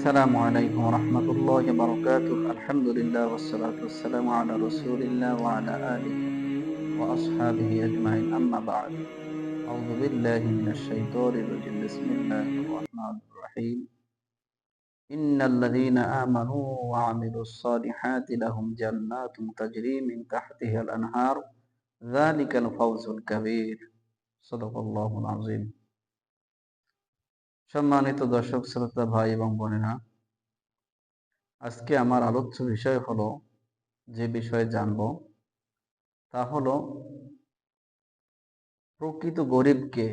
السلام عليكم ورحمة الله وبركاته. الحمد لله والصلاة والسلام على رسول الله وعلى آله وأصحابه أجمعين. أما بعد أعوذ بالله من الشيطان الرجيم. بسم الله الرحمن الرحيم. إن الذين آمنوا وعملوا الصالحات لهم جنات تجري من تحتها الأنهار. ذلك الفوز الكبير. صدق الله العظيم. সম্মানিত দর্শক, শ্রোতা, ভাই এবং বোনেরা, আজকে আমার আলোচ্য বিষয় হলো যে বিষয়ে জানব। তা হলো, প্রকৃত গরিবকে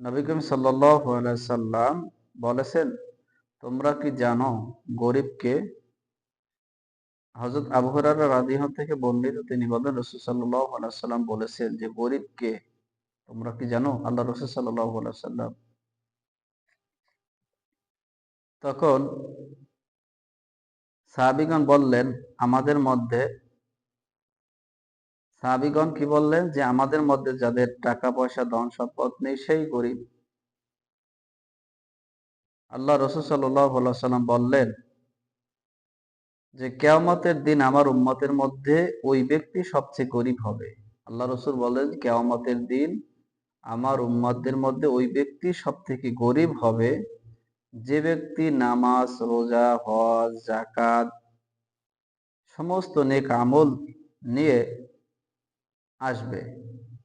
নবী সাল্লাম বলেছেন, তোমরা কি জানো গরিবকে হজরত আবু হুরায়রা রাদিয়াল্লাহু থেকে বর্ণিত তিনি বলেন, রসুল সাল্লাহ সাল্লাম বলেছেন যে গরিবকে তোমরা কি জানো? আল্লাহ রসুল সাল্লাহ সাল্লাম তখন সাহাবিগণ বললেন, আমাদের মধ্যে সাহাবিগণ কি বললেন? যে আমাদের মধ্যে যাদের টাকা পয়সা ধন সম্পদ নেই, সেই গরিব। আল্লাহ রসুল সাল্লাম বললেন, যে কেয়ামতের দিন আমার উম্মতের মধ্যে ওই ব্যক্তি সবচেয়ে গরিব হবে। আল্লাহ রসুল বলেন কেয়ামতের দিন আমার উম্মতের মধ্যে ওই ব্যক্তি সব থেকে গরিব হবে। যে ব্যক্তি নামাজ, রোজা, হজ জাকাত সমস্ত নেক আমল নিয়ে আসবে,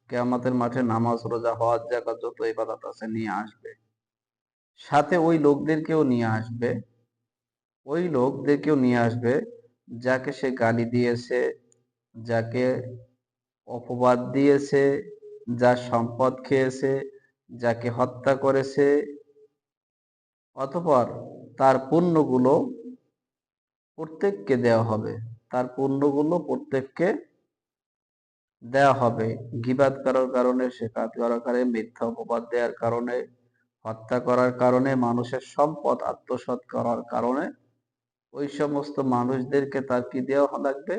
কেয়ামতের মাঠে নামাজ, রোজা, হজ জাকাত যত ইবাদত আছে নিয়ে আসবে। সাথে ওই লোকদেরকেও নিয়ে আসবে, ওই লোকদেরকেও নিয়ে আসবে যাকে সে গালি দিয়েছে, যাকে অপবাদ দিয়েছে, যার সম্পদ খেয়েছে, যাকে হত্যা করেছে অতপর তার পণ্যগুলো প্রত্যেককে দেওয়া হবে। তার পণ্যগুলো প্রত্যেককে দেওয়া হবে। গিবাদ করার কারণে শেখাত করার কারণে, মিথ্যা অপবাদ দেওয়ার কারণে, হত্যা করার কারণে, মানুষের সম্পদ আত্মসাৎ করার কারণে ওই সমস্ত মানুষদেরকে তার কি দেওয়া লাগবে?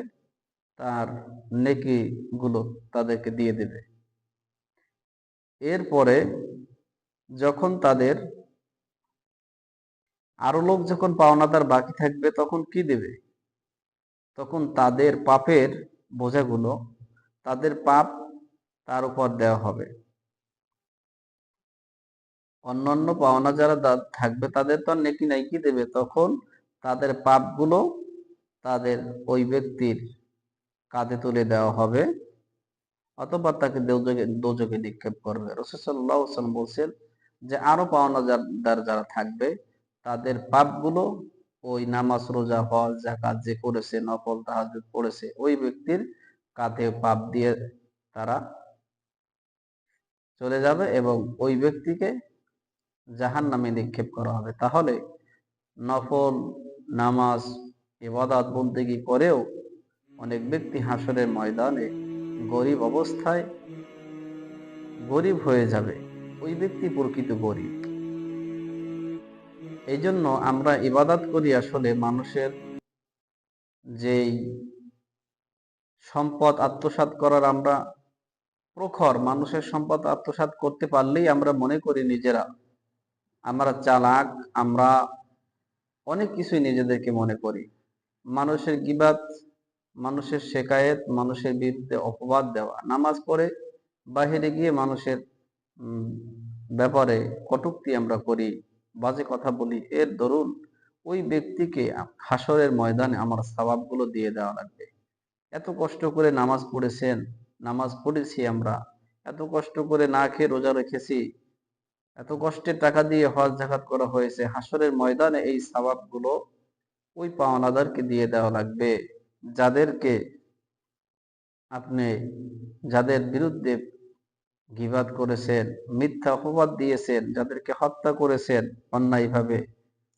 তার নেকি গুলো তাদেরকে দিয়ে দেবে। এরপরে যখন তাদের আরও লোক যখন পাওনাদার বাকি থাকবে, তখন কি দেবে? তখন তাদের পাপের বোঝাগুলো তাদের পাপ তার উপর দেওয়া হবে। অন্যান্য পাওনা যারা থাকবে, তাদের তো নেকি নাই, কি দেবে? তখন তাদের পাপগুলো তাদের ওই ব্যক্তির কাঁধে তুলে দেওয়া হবে, অথবা তাকে দোজকে নিক্ষেপ করবে। রসুল্লাহ বলছেন যে, আরও পাওনাদার যারা থাকবে তাদের পাপগুলো ওই নামাজ, রোজা, হজ জাকাত যে করেছে, নফল তাহাজুদ পড়েছে ওই ব্যক্তির কাঁধে পাপ দিয়ে তারা চলে যাবে এবং ওই ব্যক্তিকে জাহান নামে নিক্ষেপ করা হবে। তাহলে নফল, নামাজ এবাদাত বন্দেগি করেও অনেক ব্যক্তি হাসরের ময়দানে গরিব অবস্থায় গরিব হয়ে যাবে। ওই ব্যক্তি প্রকৃত গরিব। এই জন্য আমরা ইবাদাত করি আসলে মানুষের যেই সম্পদ আত্মসাত করার আমরা প্রখর মানুষের সম্পদ আত্মসাত করতে পারলেই আমরা মনে করি নিজেরা। আমরা চালাক, আমরা অনেক কিছুই নিজেদেরকে মনে করি। মানুষের গিবাদ মানুষের শেকায়েত, মানুষের বিরুদ্ধে অপবাদ দেওয়া, নামাজ পড়ে বাহিরে গিয়ে মানুষের ব্যাপারে কটুক্তি আমরা করি। বাজে কথা বলি, এর দরুন ওই ব্যক্তিকে হাসরের ময়দানে আমার স্বভাবগুলো দিয়ে দেওয়া লাগবে। এত কষ্ট করে নামাজ পড়েছেন, নামাজ পড়েছি আমরা। এত কষ্ট করে না খেয়ে রোজা রেখেছি। এত কষ্টের টাকা দিয়ে হজ জাকাত করা হয়েছে। হাসরের ময়দানে এই স্বভাবগুলো ওই পাওনাদারকে দিয়ে দেওয়া লাগবে। যাদেরকে আপনি, যাদের বিরুদ্ধে গিবাদ করেছেন, মিথ্যা অপবাদ দিয়েছেন, যাদেরকে হত্যা করেছেন অন্যায়ভাবে,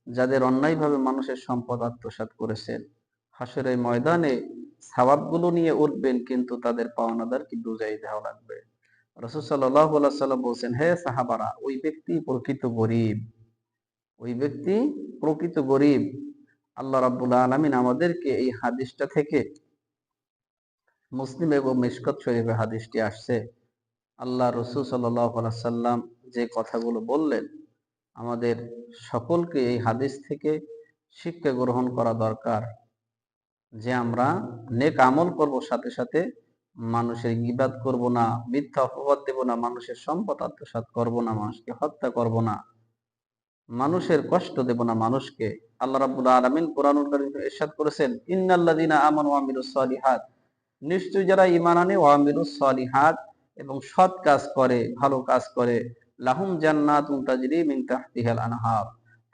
যাদের অন্যায়ভাবে মানুষের সম্পদ আত্মসাত করেছেন। হাসরের ময়দানে স্বভাবগুলো নিয়ে উঠবেন, কিন্তু তাদের পাওনাদারকে বুঝাই দেওয়া লাগবে? রসুল সাল্লাম বলছেন, হে সাহাবারা, ওই ব্যক্তি প্রকৃত গরিব। ওই ব্যক্তি প্রকৃত গরিব। আল্লাহ রাবুল্লাহ আলমিন আমাদেরকে এই হাদিসটা থেকে মুসলিম এবং মিশকত শরীফের হাদিসটি আসছে। আল্লাহ রসুল সাল্লাম যে কথাগুলো বললেন, আমাদের সকলকে এই হাদিস থেকে শিক্ষা গ্রহণ করা দরকার যে আমরা নেক আমল করব, সাথে সাথে মানুষের গিবাদ করব না, মিথ্যা অপবাদ দেব না, মানুষের সম্পদ আত্মসাৎ করব না, মানুষকে হত্যা করব না, মানুষের কষ্ট দেব না, মানুষকে। আল্লাহ রাব্বুল আলামিন কোরআনুল কারীম ইরশাদ করেছেন, ইন্নাল্লাযীনা আমানু সালিহাত। নিশ্চয়ই যারা ঈমান আনে, ওয়া আমিলুস সালিহাত এবং সৎ কাজ করে, ভালো কাজ করে। লাহুম জান্নাতুন তাজরি মিন তাহতিহাল আনহার।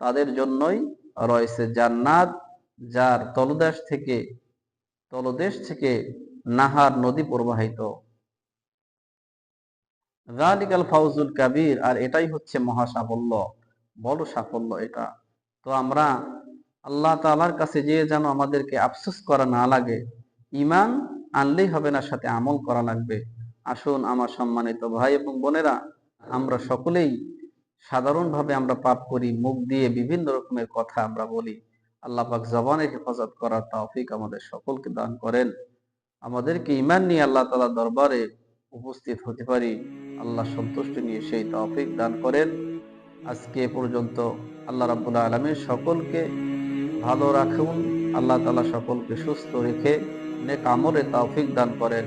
তাদের জন্যই রয়েছে জান্নাত, যার তলদেশ থেকে তলদেশ থেকে নাহার নদী প্রবাহিত। জালিকাল ফাউজুল কাবীর, আর এটাই হচ্ছে মহা সাফল্য বড় সাফল্য এটা। তো আমরা আল্লাহ তালার কাছে যেয়ে যেন আমাদেরকে আফসোস করা না লাগে ইমান আনলেই হবে না, সাথে আমল করা লাগবে। আসুন আমার সম্মানিত ভাই এবং বোনেরা, আমরা সকলেই সাধারণভাবে আমরা পাপ করি, মুখ দিয়ে বিভিন্ন রকমের কথা আমরা বলি। আল্লাহ পাক জবানের হেফাজত করার তৌফিক আমাদের সকলকে দান করেন। আমাদেরকে ইমান নিয়ে আল্লাহ তাআলা দরবারে উপস্থিত হতে পারি। আল্লাহ সন্তুষ্টি নিয়ে সেই তৌফিক দান করেন। আজকে পর্যন্ত আল্লাহ রাব্বুল আলামিন সকলকে ভালো রাখুন। আল্লাহ তাআলা সকলকে সুস্থ রেখে নেক আমলে তৌফিক দান করেন।